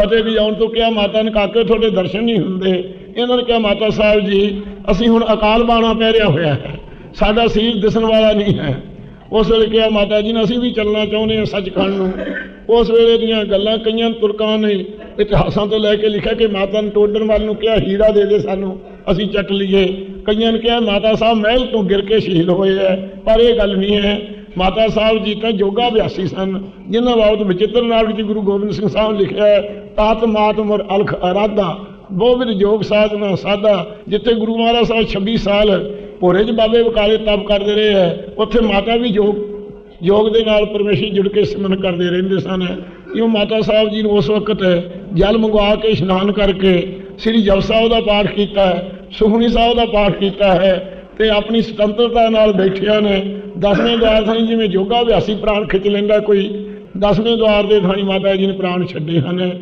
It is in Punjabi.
ਫਤਿਹ ਵੀ ਆਉਣ ਤੋਂ ਕਿਹਾ ਮਾਤਾ ਨੇ, ਕਾਕੇ, ਤੁਹਾਡੇ ਦਰਸ਼ਨ ਨਹੀਂ ਹੁੰਦੇ। ਇਹਨਾਂ ਨੇ ਕਿਹਾ, ਮਾਤਾ ਸਾਹਿਬ ਜੀ, ਅਸੀਂ ਹੁਣ ਅਕਾਲ ਬਾਣਾ ਪਹਿਰਿਆ ਹੋਇਆ ਹੈ। ਸਾਡਾ ਸੀਰ ਦਿਸਣ ਵਾਲਾ ਨਹੀਂ ਹੈ। ਉਸ ਵੇਲੇ ਕਿਹਾ, ਮਾਤਾ ਜੀ ਨੇ ਅਸੀਂ ਵੀ ਚੱਲਣਾ ਚਾਹੁੰਦੇ ਹਾਂ ਸੱਚਖੰਡ ਨੂੰ। ਉਸ ਵੇਲੇ ਦੀਆਂ ਗੱਲਾਂ ਕਈਆਂ ਤੁਰਕਾਂ ਨੇ ਇਤਿਹਾਸਾਂ ਤੋਂ ਲੈ ਕੇ ਲਿਖਿਆ ਕਿ ਮਾਤਾ ਨੇ ਟੋਡਰ ਵੱਲ ਨੂੰ ਕਿਹਾ, ਹੀਰਾ ਦੇ ਦੇ ਸਾਨੂੰ, ਅਸੀਂ ਚੱਟ ਲਈਏ। ਕਈਆਂ ਨੇ ਕਿਹਾ, ਮਾਤਾ ਸਾਹਿਬ, ਮਹਿਲ ਤੋਂ ਗਿਰ ਕੇ ਸ਼ਹੀਦ ਹੋਏ ਹੈ, ਪਰ ਇਹ ਗੱਲ ਨਹੀਂ ਹੈ। ਮਾਤਾ ਸਾਹਿਬ ਜੀ ਤਾਂ ਯੋਗਾ ਅਭਿਆਸੀ ਸਨ, ਜਿਨ੍ਹਾਂ ਬਾਬਤ ਵਿਚਿੱਤਰ ਨਾਟਕ ਜੀ ਗੁਰੂ ਗੋਬਿੰਦ ਸਿੰਘ ਸਾਹਿਬ ਲਿਖਿਆ ਹੈ, ਤਾਤ ਮਾਤ ਉਮਰ ਅਲਖ ਅਰਾਧਾ ਬਹੁਵਿਧ ਯੋਗ ਸਾਧਨਾ ਸਾਧਾ, ਜਿੱਥੇ ਗੁਰੂ ਮਹਾਰਾਜ ਸਾਹਿਬ 26 ਸਾਲ ਭੋਰੇ 'ਚ ਬਾਬੇ ਬਕਾਲੇ ਤਪ ਕਰਦੇ ਰਹੇ ਹੈ, ਉੱਥੇ ਮਾਤਾ ਵੀ ਯੋਗ ਯੋਗ ਦੇ ਨਾਲ ਪਰਮੇਸ਼ਰ ਜੁੜ ਕੇ ਸਿਮਰਨ ਕਰਦੇ ਰਹਿੰਦੇ ਸਨ। ਇਉਂ ਮਾਤਾ ਸਾਹਿਬ ਜੀ ਨੂੰ ਉਸ ਵਕਤ ਜਲ ਮੰਗਵਾ ਕੇ ਇਸ਼ਨਾਨ ਕਰਕੇ ਸ੍ਰੀ ਜਪ ਸਾਹਿਬ ਦਾ ਪਾਠ ਕੀਤਾ ਹੈ, ਸੁਖਮਨੀ ਸਾਹਿਬ ਦਾ ਪਾਠ ਕੀਤਾ ਹੈ ਤੇ ਆਪਣੀ ਸੁਤੰਤਰਤਾ ਨਾਲ ਬੈਠਿਆਂ ਨੇ ਦਸਵੇਂ ਦਵਾਰ ਥਾਣੀ ਜਿਵੇਂ ਯੋਗਾ ਅਭਿਆਸੀ ਪ੍ਰਾਣ ਖਿੱਚ ਲੈਂਦਾ, ਕੋਈ ਦਸਵੇਂ ਦਵਾਰ ਦੇ ਥਾਣੀ ਮਾਤਾ ਜੀ ਨੇ ਪ੍ਰਾਣ ਛੱਡੇ ਹਨ।